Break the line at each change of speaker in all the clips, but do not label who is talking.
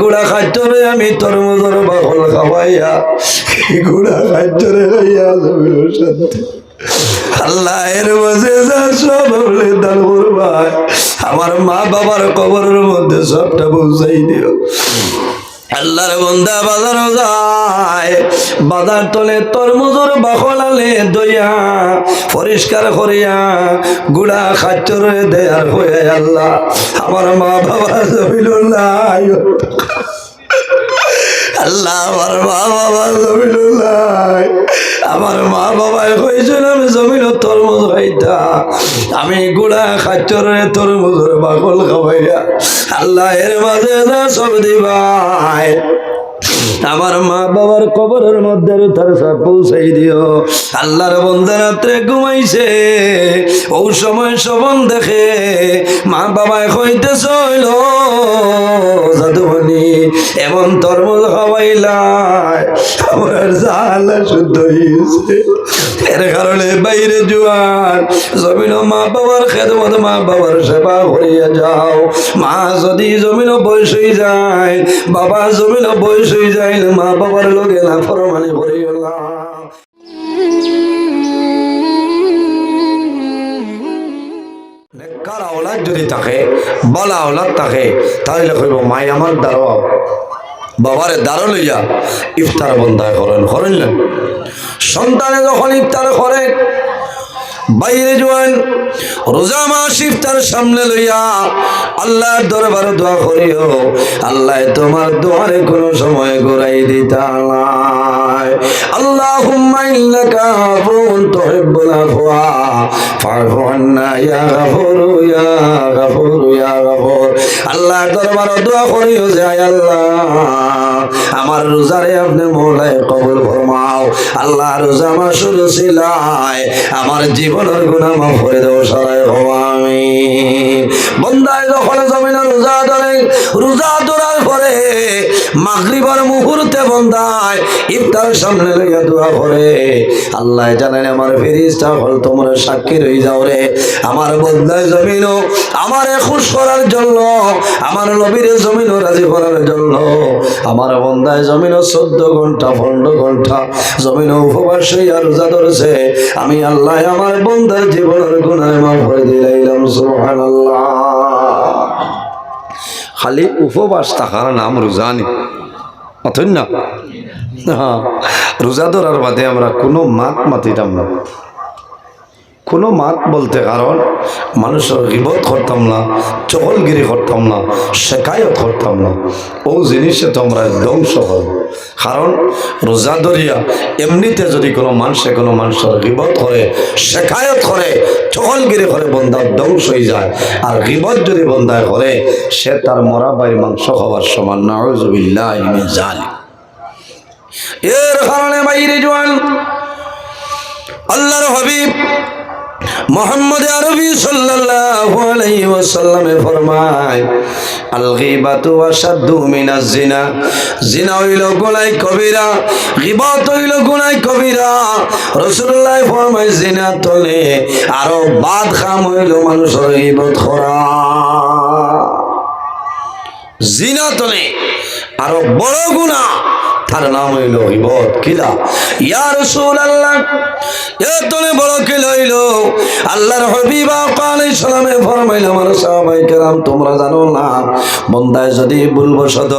গুড়া খাদ্যরে আমি তরমুজর বাকল খাওয়াইয়া গুড়া খাদ্যরে খাইয়া জমিল শান্তি। আল্লাহের মাঝে সব হলে দান করবাই। আমার মা বাবার কবরের মধ্যে সবটা বুঝাই দিও। আল্লাহর বন্দা বাজার যায়। বাজার তলে তরমুজর বাকলালে দইয়া পরিষ্কার করিয়া গুড়া খাচ্চর দেয়ার হয়ে আল্লাহ। আমার মা বাবা জমিল্লাহ আল্লাহ, আমার মা বাবা জমিল্লাহ আমার মা বাবাই হয়েছিল আমি জমিন তরমুজ খাইতা। আমি গুড়া খাচ্চরে তরমুজের বাকল খাওয়াইয়া। আল্লাহ এর মাঝে না সব দিবাই আমার মা বাবার কবরের মধ্যে তার সাপ পৌঁছাই দিও। আল্লাহর বন্ধে রাত্রে ঘুমাইছে। ও সময় সবন দেখে মা বাবায় হইতে চইল। জাদুমণি এমন তরমুজ হওয়াইলায় আমার জাল শুদ্ধ হয়েছে এর কারণে বাইরে জোয়ান জমিন মা বাবার খেদমত, মা বাবার সেবা করিয়া যাও। মা যদি জমিন বয়স হয়ে যায়, বাবা জমিন বয়স হয়ে যায়, মা বাবার লগে না। ফরমানি করিও যদি থাকে, বলা আওলাদ থাকে, তাহলে কইব, মাই আমার দাঁড়াও বাবারে দাঁড়ো লইয়া ইফতার বন্ধায় করেন করেন না? সন্তানে যখন ইফতার করে বাইরে জোয়ান রোজা মাস ইফতার সামনে লইয়া আল্লাহর দরবার দোয়া করিও আল্লাহ তোমার দোয়ারে কোনো সময় ঘুরাই দিতা اللهم إنك عفو تحب العفو فاعف عنا يا غفور يا غفور يا غفور আল্লাহর দরবারে দোয়া করিও যে আয় আল্লাহ আমার রোজারে আপনি মোলায় কবুল ফরমাও। আল্লাহ রোজা আমার শুরু ছিল আমার জীবনের গুণা মাফ করে দেবো সরাই আমি বন্দায় যখন জমিনে রোজা ধরে, রোজা ধরার পরে মাগরিবার মুহূর্তে বন্দায় ইফতার সামনে লইয়া দোয়া করে। আল্লাহ জানেন আমার ফেরিস্তা হল তোমরা সাক্ষী রই যাও রে। আমার বন্দায় জমিনও আমার খুশ করার জন্য, আমার নবীর জমিনও রাজি করার জন্য। আমার বন্দায় জমিনও চোদ্দ ঘণ্টা, পনেরো ঘণ্টা জমিনও উপবাস হইয়া রোজা ধরেছে। আমি আল্লাহ আমার বন্দার জীবনের গুণায় মাফ করে দিলাম, সুবহানাল্লাহ। খালি উপবাস থাকার নাম রোজানি অথন না? হ্যাঁ রোজা ধরার বাদে আমরা কোনো মাত মাতিতাম না। কোনো মাত বলতে কারণ মানুষের গিবত করতাম না, চহলগিরি করতাম না শেখায়ত করতাম না। ও জিনিসে তোমরা ধ্বংস হব কারণ রোজা ধরিয়া এমনিতে যদি কোনো মানুষে কোনো মানুষের গিবত করে, শেখায়ত করে, চহলগিরি করে বন্ধা ধ্বংস হয়ে যায়। আর গিবত যদি বন্ধায় করে, সে তার মরা বাই মাংস খাওয়ার সমান নাউজুবিল্লাহ জালি এর কারণে বাইরে জোয়ান, আল্লাহর হাবিব মোহাম্মদ আরবি সাল্লাল্লাহু আলাইহি ওয়াসাল্লামে ফরমায় আল গীবাতু মিনাজ জিনা। জিনা হইল গুনাহ কবিরা, গীবত হইল গুনাহ কবিরা। রাসূলুল্লাহ ফরমায়, জিনা তলে আরও বাদ খাম হইল মানুষের গীবত করা। জিনা তলে আরও বড় গুনাহ তার নাম হইল ইবত কিলা। ইয়া এ তোলে বড় কিলা হইল আল্লাহর হাবিব আলাইহিস সালামে ফরমাইল, আমার সাহাবাই কেরাম, তোমরা জানো না? বন্দায় যদি ভুলবশত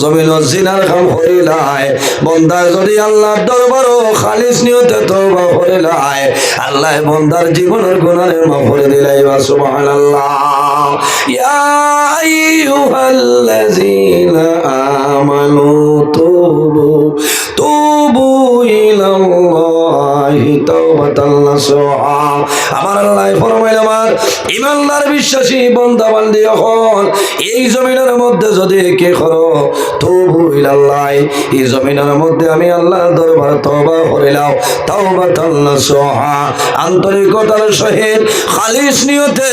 জমিন জিনার কাম করিলাই বন্দায় যদি আল্লাহর দরবারও খালিস নিয়তে তওবা করিলাই আল্লাহ বন্দার জীবনের গুনাহে মাফ করে দিলাই বা সুবহানাল্লাহ। ইয়া আইয়ুহাল্লাযীনা আমানু তুবু তুবু তুবু আন্তরিকতার সহিত খালিস নিয়তে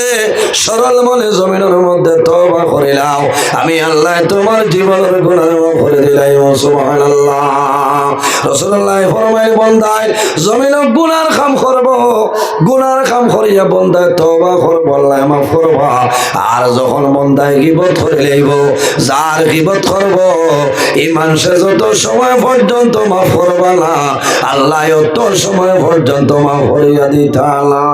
সরল মনে জমিনের মধ্যে তওবা করিলাম আমি আল্লাহ তোমার জীবনের মাফ করে দিলাই সুবহানাল্লাহ। রাসূলুল্লাহ ফরমায়, বন্দায়, জমিন গুনার খাম করব, গুনার খাম করিয়া বন্দায় তবা করব, আল্লাহ মাফ আর যখন বন্দায় গিবত করে লইব যার গিবত করব এই মানুষের যত সময় পর্যন্ত মাফ করবা না, আল্লাহ অত সময় পর্যন্ত মাফ করিয়া দিতালা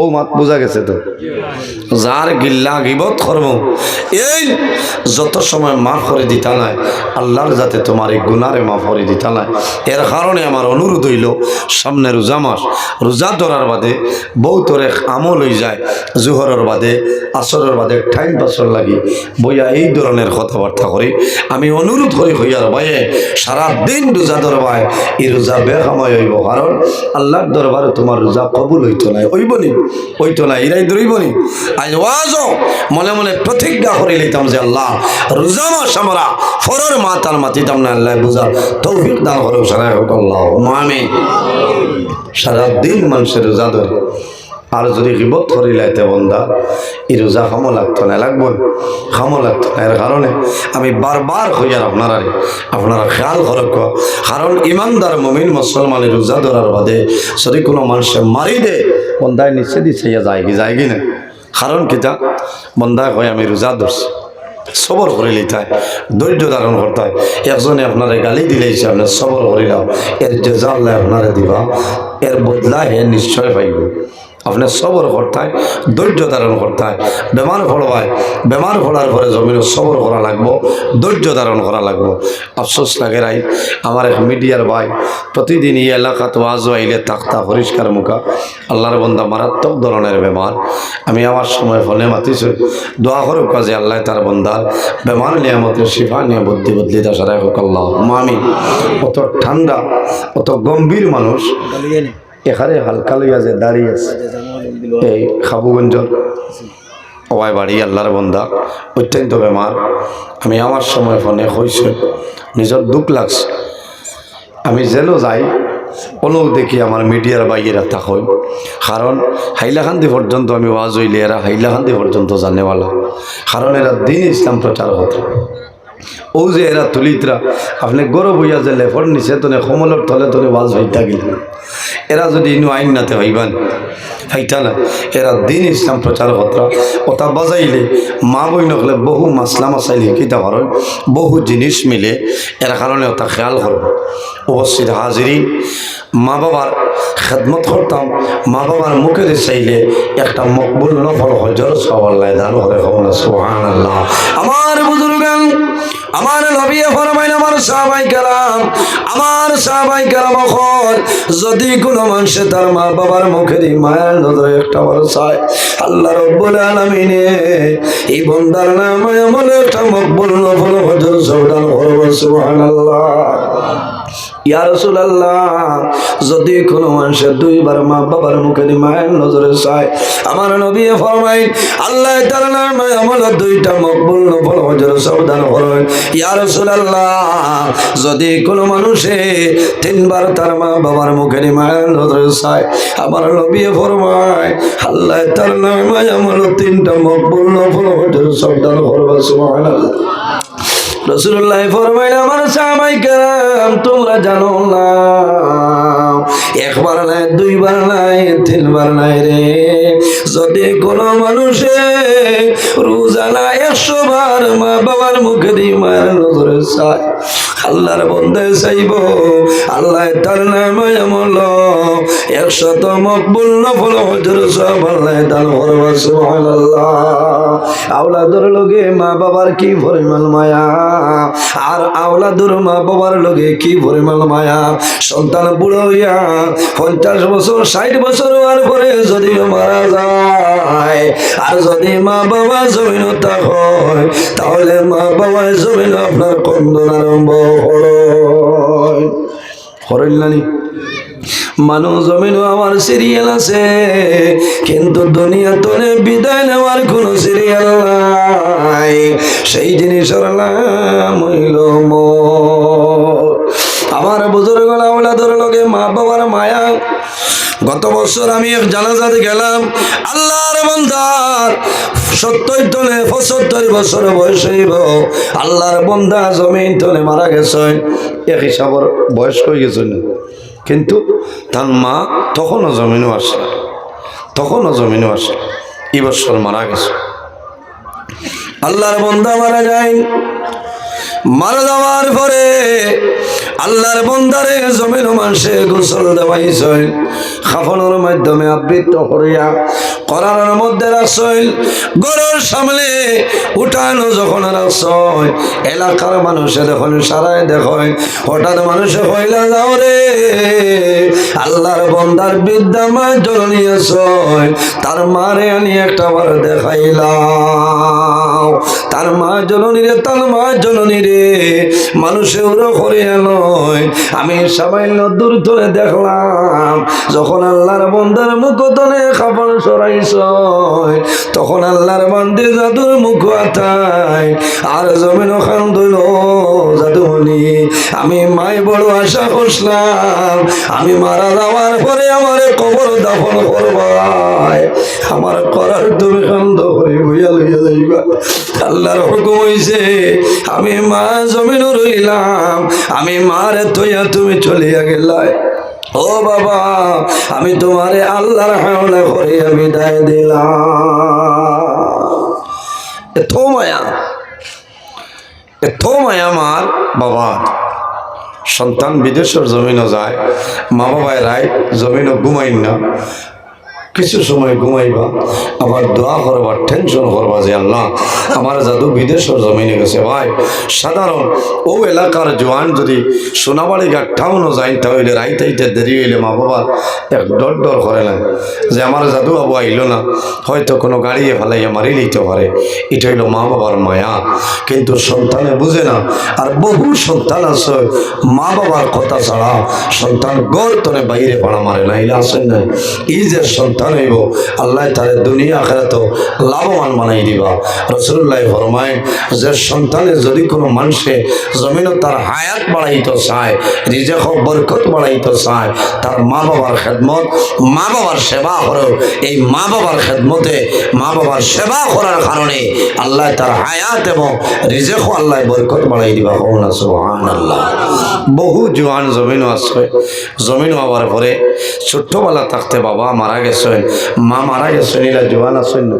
ও মাত বোঝা গেছে তো। যার গিল্লা গিবত কর্ম এই যত সময় মাফ করে দিতা নাই, আল্লাহর যাতে তোমার এই গুনারে মাফ করে দিতা নাই, এর কারণে আমার অনুরোধ হইল, সামনে রোজা মাস, রোজা ধরার বাদে বউ তোরে আমল হয়ে যায়, জোহরের বাদে, আসরের বাদে টাইম পাসর লাগি বইয়া এই ধরনের কথাবার্তা করি। আমি অনুরোধ করি হইয়ার ভাইয়ে সারা দিন রোজা ধরবায়, এই রোজা বেকামাই হইব, কারণ আল্লাহর দরবারে তোমার রোজা কবুল হইতো নাই হইব হইতো না এরাই ধরিব নি। আজ ওয়াজও মনে মনে প্রতিজ্ঞা করে লইতাম যে আল্লাহ, রোজা মাস আমরা ফরর মাতার মাতিতাম না, আল্লাহ বুঝা তৌফিক দান করে সারা হোক আল্লাহ। মামে সারা দিন মানুষের রোজা ধরে। আর যদি গিবত করিলাইতে বন্ধা এই রোজা খামো লাগতো না লাগবো খামো লাগতো না এর কারণে আমি বারবার হইয়ার আপনারা আপনারা খেয়াল করক কারণ ইমানদার মমিন মুসলমানের রোজা ধরার বাদে যদি কোনো মানুষে মারি দে বন্ধায় নিচে দিছে, ইয়া যায় কি যায় কি না। কারণ কিতা বন্ধায় হয় আমি রোজা ধরছি। সবর করে লিতে হয় ধৈর্য ধারণ করতে একজনে আপনারে গালি দিলে আপনার সবর করিলাম। এর আল্লাহ আপনারে দিবা, এর বদলা হে নিশ্চয় পাইব। আপনার সবর করতে হয় ধৈর্য ধারণ করতে হয় বেমার ফলবায় বেমার ফলার পরে জমিনে সবর করা লাগবো ধৈর্য ধারণ করা লাগবো আফসোস লাগে রাই আমার এক মিডিয়ার ভাই প্রতিদিন এই এলাকাত ওয়াজ আইলে তাক্তা পরিষ্কার মুখা আল্লাহর বন্ধা মারাত্মক ধরনের বেমার আমি আমার সময় ফলে মাতিছি দোয়া করুক কাজে আল্লাহ তার বন্ধার বেমার নিয়ামতের শিফা নিয়ে বুদ্ধি বুদ্ধি দাসারাই হোক আল্লাহ মামি অত ঠান্ডা, অত গম্ভীর মানুষ। এখানে হালকা লইয়া যে দাঁড়িয়ে আছে, এই খাবুগঞ্জর। ওয়াই বাড়ি, আল্লাহর বন্ধা অত্যন্ত বেমার। আমি আমার সময় ফোনে হয়েছে নিজের দুঃখ লাগছে। আমি যেন যাই অনুক দেখি আমার মিডিয়ার বাইরে বাইরেরা থাকই। কারণ হাইলাকান্দি পর্যন্ত আমি ওয়াজ হইলে এরা হাইলাকান্দি পর্যন্ত জানেওয়ালা। কারণ এরা দিন ইসলাম প্রচার হতো ও যে এরা তুলিতরা, আপনি গরব হইয়া যে লেফর নিচে তনে সমলের তলে তলে ওয়াজ হইতা গেল। এরা যদি ইনু আইন নাতে হইবান হাইতা না এরা দিন ইসলাম প্রচার হতরা ওটা বাজাইলে মা বই নকলে বহু মাসলা মাসাইল শিকিতা পারেন বহু জিনিস মিলে এর কারণে ওটা খেয়াল করব উপস্থিত হাজিরি মা বাবার খেদমত করতাম, মা বাবার মুখে চাইলে একটা মকবুল নফল হজর সবাল্লাহ দান করে হবনা সোহান আল্লাহ আমার বুজুর্গান আমার নবী ফরমাইন আমার সাহাবাই কালাম আমার সাহাবাই কালাম অখন যদি কোনো মানুষে তার মা বাবার মুখের মায়ের নজরে একটা বড় চায়, আল্লাহ রব্বুল আলমিনে এই বন্দার নামে আমলে একটা মকবুল নফল হজর সবদান করব সুবহানাল্লাহ। ইয়া রাসূলুল্লাহ, যদি কোনো মানুষের দুইবার মা বাবার মুখে মায়ের নজরে চায়, আমার নবী ফরমাই আল্লাহ তার নামে আমল দুইটা মকবুল নফল হজর সাবধান করেন ইয়া রাসূলুল্লাহ, যদি কোনো মানুষে তিনবার তার মা বাবার মুখে মায়ের নজরে চায়, আমার নবী ফরমাই আল্লাহ তার নামে আমল তিনটা মকবুল নফল হজর সাবধান করবে সুবহানাল্লাহ। রসুল্লাহ ফরমাইল, আমার সাহাবাই কাম তোমরা জানো না। একবার নাই, দুইবার নাই, তিনবার নাই রে। যদি কোনো মানুষে রোজানা একশো বার মা বাবার মুখে দিয়ে মায়ের নজরে চায়, আল্লাহর বন্ধে চাইব, আল্লাহ তার নামে আমল একশত মকবুল নফল হজর সব আল্লাহ তার ভরবা সুবহানাল্লাহ। আওলাদর লগে মা বাবার কি পরিমাণ মায়া? আর আওলাদুর মা বাবার লগে কি পরিমাণ মায়া? সন্তান বুড়ো হইয়া পঞ্চাশ বছর, ষাট বছর হওয়ার পরে যদি মারা যায় আর যদি মা বাবা জমিন হয়, তাহলে মা বাবার জমিন আপনার কন্দন আরম্ভ হয়। হরইলানি মানব জমিনও আমার সিরিয়াল আছে, কিন্তু দুনিয়া তোলে বিদায় নেওয়ার কোনো সিরিয়াল নাই। সেই জিনিসের নাম। আমার বুজুর্গ আওলাদের লগে মা বাবার মায়া গত বছর আমি এক জানাজাতে গেলাম, আল্লাহর বন্দার সত্তর তলে পঁচাত্তর বছর বয়স হইব, আল্লাহর বন্ধা জমিন তলে মারা গেছে এক হিসাবর বয়স্ক হয়ে গেছে কিন্তু তার মা তখনও জমিনও আসে তখনও জমিনও আসে এই বছর মারা গেছে। আল্লাহর বন্দা মারা যায়, মারা যাওয়ার পরে আল্লাহর বন্দারে জমিন মানুষে গোসল দেওয়াইছিল খাফনের মাধ্যমে আবৃত্ত করিয়া করানোর মধ্যে রাখছিল গরুর সামনে উঠানো যখন রাখছয় এলাকার মানুষে দেখুন সারায় দেখয় হঠাৎ মানুষে হইলা যাও রে। আল্লাহর বন্দার বিদ্যা মা জননী আসয় তার মারে আনি একটা বার দেখাইলাম। তার মা জননী রে, তার মা জননী রে। মানুষে ওরা করে নয় আমি সামান্য দূর ধরে দেখলাম, যখন আল্লাহর বন্দার মুখ তলে খাবার সরাইছ তখন আল্লাহর বান্দি জাদুর মুখ আতাই আর জমিন খান দইল জাদুমণি আমি মাই বড় আশা করছিলাম আমি মারা যাওয়ার পরে আমার কবর দাফন করবাই আমার করার তুমি কান্দ করে বইয়া লইয়া যাইবা। আল্লাহর হুকুম হইছে, আমি মা জমিন রইলাম, আমি মারে তৈয়া তুমি চলিয়া গেলাই ও বাবা, আমি তোমারে আল্লাহর হাওলা করে আমি দায় দিলাম এত মায়া আমার বাবা। সন্তান বিদেশের জমিনও যায় মা বাবায় রায় জমিনও ঘুমাই না। কিছু সময় ঘুমাইবা আবার দোয়া করবা টেনশন করবা যে আল্লাহ, আমার জাদু বিদেশের জমিনে গেছে ভাই। সাধারণ, ও এলাকার জোয়ান যদি সোনাবাড়ি ঘাট টাউনও যায়, তাহলে রাইতাইতে দেরি হইলে মা বাবা এক ডর ডর করে না, যে আমার জাদু বাবু আইলো না, হয়তো কোনো গাড়িয়ে ফেলাইয়া মারি নিতে পারে। এটা হইল মা বাবার মায়া। কিন্তু সন্তানে বুঝে না, আর বহু সন্তান আছে, মা বাবার কথা ছাড়া সন্তান গর্তনে বাইরে পাড়া মারে না আসেন না এই যে সন্তান হইব আল্লাহ তারে দুনিয়া আখেরা তো লাভবান বানাই দিবা। রসুল্লাহ ফরমায় যে সন্তানের যদি কোনো মানুষে জমিনও তার হায়াত বাড়াইতে চায়, রিজেক বরকত বাড়াইতে চায়, তার মা বাবার খেদমত মা বাবার সেবা করো এই মা বাবার খেদমতে মা বাবার সেবা করার কারণে আল্লাহ তার হায়াত এবং রিজেক আল্লাহ বরকত বাড়াই দিবা কখন সুবহান আল্লাহ বহু জোয়ান জমিনও আছে। জমিনও হওয়ার পরে ছোট্টবেলা থাকতে বাবা মারা গেছেন। মা মারা গেছেন, এরা জোয়ান আছেন না?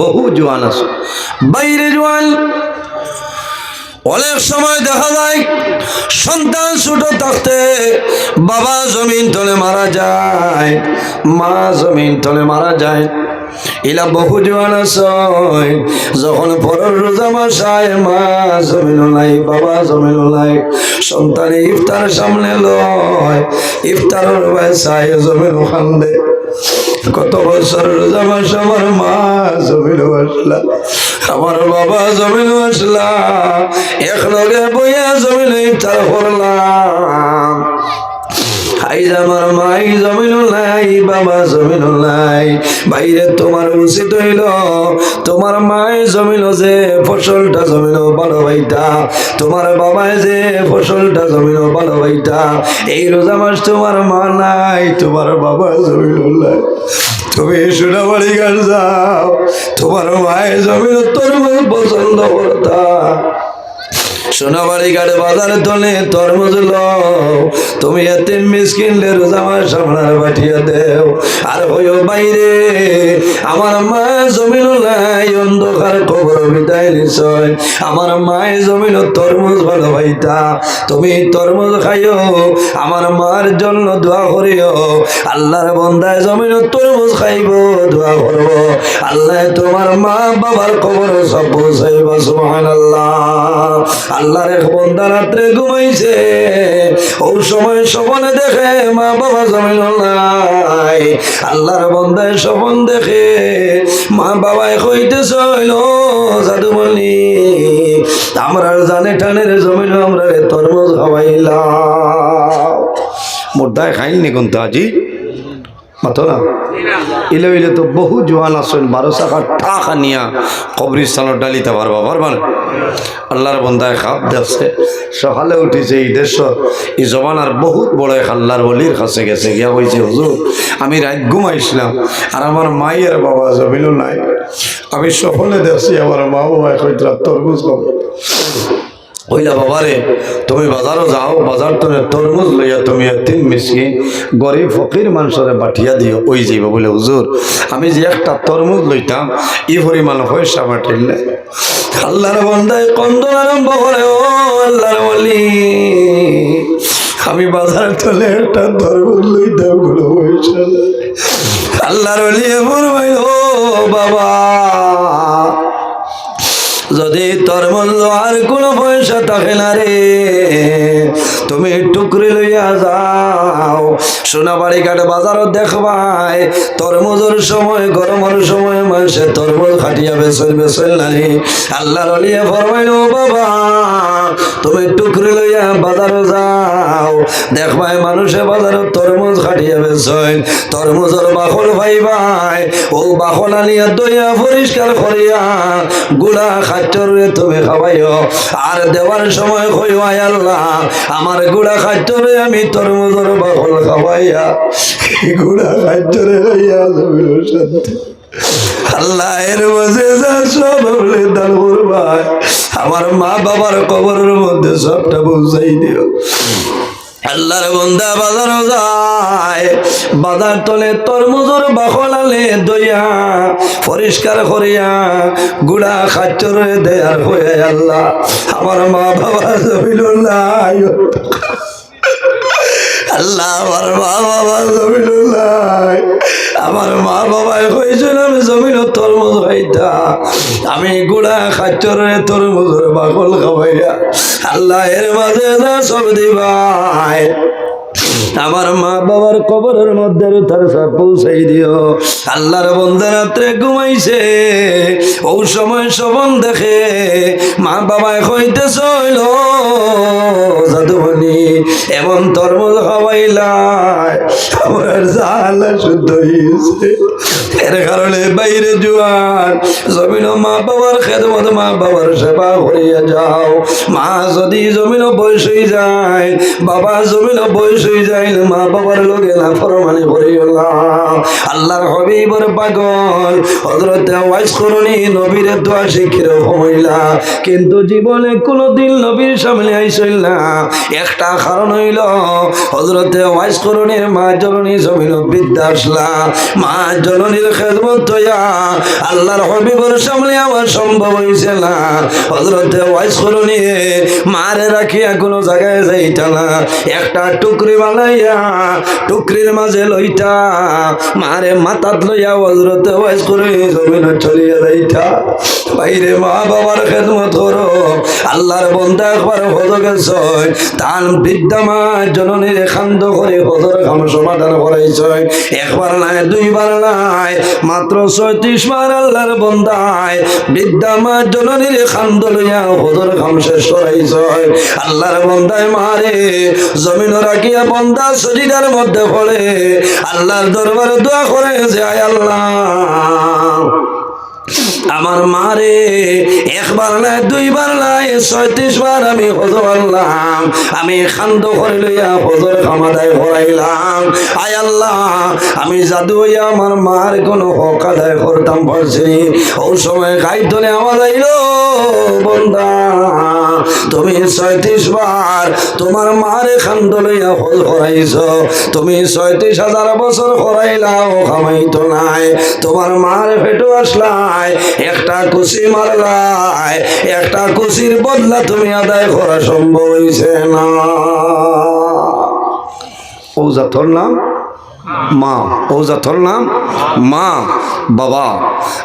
বহু জোয়ান আছে। বাইরে জোয়ান, অনেক সময় দেখা যায় সন্তান ছোট থাকতে বাবা জমিন তলে মারা যায়, মা জমিন তলে মারা যায়। এলা বহু জোয়ান আছে যখন পরের রোজা মাসায় মা জমিন নাই, বাবা জমিন নাই, সন্তান ইফতার সামনে লয়, ইফতারের চাই জমিন খান্দে। কত বছর রোজা মাস আমার মা জমিন আসলা, আমার বাবা জমিন আসলা, এক লগে বইয়া জমিন ইফতার করলাম। আইজ আমার মাই জমিন নাই, বাবা জমিন নাই। বাইরে তোমার উচিত হইল, তোমার মাই জমিন যে ফসলটা জমিন ভালো ভাইটা, তোমার বাবাই যে ফসলটা জমিন ভালো ভাইটা, এই রোজা মাস তোমার মা নাই, তোমার বাবা জমিন নাই। তুমি সোনা বাড়ি গাছ যাও, তোমার মায়ের জমিন তোর পছন্দ করতা। সোনাবাড়ি ঘাটে বাজারে তোলে তরমুজ লও। তুমি এতে মিসকিনলে রোজামার সামনার পাঠিয়ে দেও। আর হইও বাইরে, আমার মা জমিন অন্ধকার খবর বিদায় নিশ্চয়। আমার মায়ের জমিন তরমুজ ভালো ভাইতা। তুমি তরমুজ খাইও, আমার মার জন্য দোয়া করিও। আল্লাহর বন্দায় জমিন তরমুজ খাইব, দোয়া করব। আল্লাহ তোমার মা বাবার খবর সব বুঝাইব সুবহানাল্লাহ। আল্লাহর এক রাত্রে ঘুমাইছে। ওই সময় স্বপনে দেখে মা বাবা জমিন নাই। আল্লাহর বন্দায় স্বপন দেখে মা বাবায় কইতে চইল জাদুমণি। আমরা জানে টানের জমিন আমরা তরমুজ খাওয়াইলাম। মোদ্দায় খাইনি কিন্তু আজি। মাতো না ইলে ইলে তো বহু জোয়ান আসেন বারো টাকা টাকা নিয়া কবরিস্তানের ডালিতে পারবা পারবা আল্লাহর বন্দায় খাপ দেখছে সকালে উঠিছে এই দেশ, এই জমানার বহুত বড় এক আল্লাহর বলির কাছে গেছে। গিয়া কইছে, হুজুর, আমি রাত ঘুমাইছিলাম আর আমার মাইয়ের বাবা জমিনও নাই। আমি সফলে দেখছি আমার মা বাবা কইতরা তরমুজ খাব। কইলা, বাবারে, তুমি বাজারও যাও, বাজার তুমি তরমুজ লইয়া তুমি তিন মিসকি গরিব ফকির মানুষরে পাঠিয়া দিও, ওই যাইব বলে, হুজুর। আমি যে একটা তরমুজ লইতাম, ই পরিমাণ পয়সা পাঠিলে আল্লাহর বন্দায় কন্দন আরম্ভ করে, ও আল্লাহর বলি আমি বাজার চলে একটা তরমুজ লইতাম, কোনো পয়সা। আল্লাহর বলি এমন ও বাবা। যদি তোর মূল্য আর কোনো পয়সা থাকে না রে তুমি টুকরি লইয়া যাও। সোনাবাড়ি ঘাট বাজারও দেখবাই তরমুজের সময়, গরমের সময় মানুষের তরমুজ খাটিয়া বেসল বেসল নাই। আল্লাহ রলিয়ে ফরমাইল বাবা, তুমি টুকরি লইয়া বাজারও যাও। দেখবাই মানুষে বাজারও তরমুজ খাটিয়া বেসল তরমুজের বাকল ভাইবাই ও বাকল আনিয়া দইয়া পরিষ্কার করিয়া গুড়া খাচ্চরে তুমি খাওয়াইও। আর দেওয়ার সময় আয় আল্লাহ, আমার গুড়া খাচ্চরে আমি তরমুজের বাকল আমার মা বাবার কবরের মধ্যে সবটা পৌঁছাই দিও। আল্লাহর বন্দা বাজার যায়। বাজার তলে তরমুজর বাখলালে দইয়া, পরিষ্কার করিয়া, গুড়া খাচ্চরে দেয়ার হয়ে আল্লাহ। আমার মা বাবা জমিল নাই। আল্লাহ, আমার মা বাবা জমিন আমার মা বাবাই হয়েছিল আমি জমিন তরমুজ হইতা আমি গুড়া খাচ্চরে তরমুজের বাকল খাওয়াইয়া। আল্লাহ এর মাঝে না সব দিবাই। আমার মা বাবার কবরের মধ্যে তার সব পৌঁছাই দিও। আল্লাহর বন্ধে রাত্রে ঘুমাইছে। ও সময় সবন দেখে মা বাবায় কইতে চইল জাদুমণি, এমন তরমুজ খাওয়াইলাই আমার জাল শুদ্ধ হয়েছে এর কারণে বাইরে জুয়ান জমিন মা বাবার খেদমত মা বাবার সেবা করিয়া যাও। মা যদি জমিন বয়স হয়ে যায়, বাবা জমিন বয়স হয়ে মা কিন্তু জীবনে কোনোদিন নবীর সামনে আইসইল না। একটা কারণ হইল হজরতে ওয়াইস করুনির মা জননী জমিন বিদ্যা আসলা। মা জননীর খেদমত আল্লাহর হবিবর সামনে আমার সম্ভব হইছে না। হজরতে ওয়াইস করুনি, মারে রাখিয়া কোনো জায়গায় যাইতা না। একটা টুকরি বানাইয়া টুকরির মাঝে লইতা মারে মাথাত লইয়া হজরতে ওয়াইস করুনি জমিন চলিয়া যাইতা বাইরে মা বাবার খেদমত করো, আল্লাহর বন্ধা একবার হদ গেছ। তান বিদ্যা মা জননীর খান্দ করে হদর কাম সমাধান করাইছ। একবার নাই, দুইবার নাই, মাত্র ছয়ত্রিশ বার আল্লাহর বন্ধায় বিদ্যা মা জননীর খান্দ লইয়া হদর কাম শেষ করাইছ। আল্লাহর বন্ধায় মারে, জমিন রাখিয়া বন্ধা শরীরের মধ্যে পড়ে, আল্লাহর দরবারে দোয়া করে যে আল্লাহ, আমার মারে একবার নাই দুইবার নাই ছয়ত্রিশ বার আমি হজর আনলাম। আমি খান্দ করে লইয়া হজর খামাদায় ভরাইলাম। আয় আল্লাহ, আমি জাদু হইয়া আমার মার কোনো হক আদায় করতাম, পারছি ও সময় খাইতনে আমার আইলো, বন্দা তুমি ছয়ত্রিশ বার তোমার মারে খান্দ লইয়া হজ করাইছ তুমি ছয়ত্রিশ হাজার বছর করাইলাও খামাইতো নাই। তোমার মার ফেটো আসলাই, একটা কুশি মারলাই, একটা কুশির বদলা তুমি আদায় করা সম্ভব হয়েছে না। ও নাম? মা। ও নাম? মা। বাবা।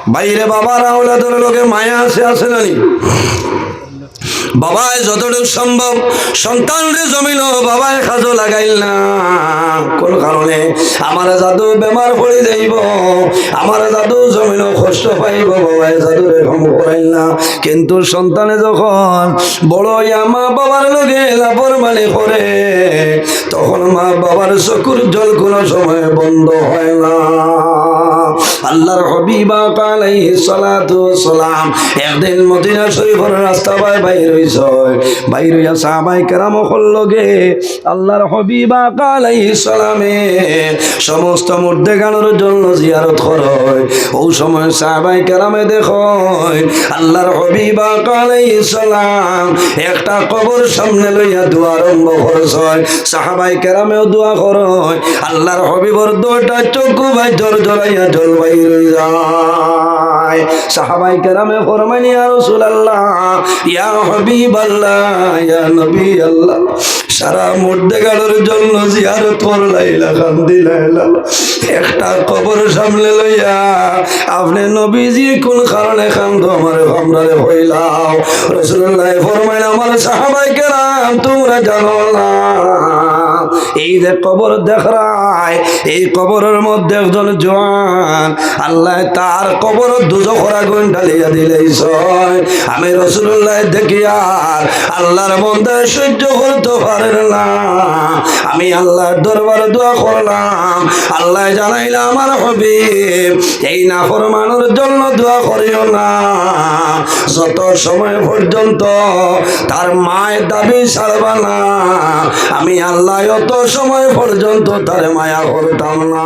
বাইরে বাবার আওলাদের লোকে মায়া আছে আছে নানি? বাবায় যতটুকু সম্ভব সন্তানরে জমিল, বাবায় খাজো লাগাইল না। কোন কারণে? আমার জাদু বেমার পড়ে যাইব, আমার জাদু জমিল, কষ্ট পাইব, বাবায় জাদুরে কম করাইল না। কিন্তু সন্তানে যখন বড় মা বাবার লগে লাভর মানে করে, তখন মা বাবার চকুর জল কোনো সময় বন্ধ হয় না। আল্লাহর হবিবা আলাইহি সালাতু সালাম একদিন মদিনা শরীফের রাস্তা পায় বাইর হইছ। বাইর হইয়া সাহাবাই কেরাম লগে আল্লাহর হবিবা আলাইহি সালামে সমস্ত মুর্দে গানোর জন্য জিয়ারত করয়। ও সময় সাহাবাই কেরামে দেখয়, আল্লাহর হবিবা আলাইহি সালাম একটা কবর সামনে লইয়া দোয়া আরম্ভ করছয় সাহাবাই কেরামেও দোয়া করয়। আল্লাহর হবিবর দুটা চক্ষু ভাই জল জলাইয়া জল বাইর যায় সাহাবাই কেরামে ফরমানি আর রসুল আল্লাহ ইয়া হবিব আল্লাহ ইয়া নবী আল্লাহ সারা মধ্যে গাড়োর জন্য জিয়ারত করলাইলা কান্দি লাইলা। একটা কবর সামনে লইয়া আপনি নবীজি কোন কারণে কান্দ আমার ভামরারে হইলাও রসুল্লাহ ফরমাইল আমার সাহাবাই কেরাম, তোমরা জানো না, এই যে কবর দেখায় এই কবরের মধ্যে একজন জোয়ান আল্লাহ তার কবর দুজখরা গুণ ঢালিয়া দিলেই সয় আমি রসুল্লাহ দেখি আর আল্লাহর মধ্যে সহ্য করতে পারেন না। আমি আল্লাহর দরবারে দোয়া করলাম। আল্লাহ জানাইলাম আমার হবে এই না ফরমানোর জন্য দোয়া করিও না। যত সময় পর্যন্ত তার মায়ের দাবি ছাড়বা না, আমি আল্লাহ অত সময় পর্যন্ত তার মায়া করতাম না।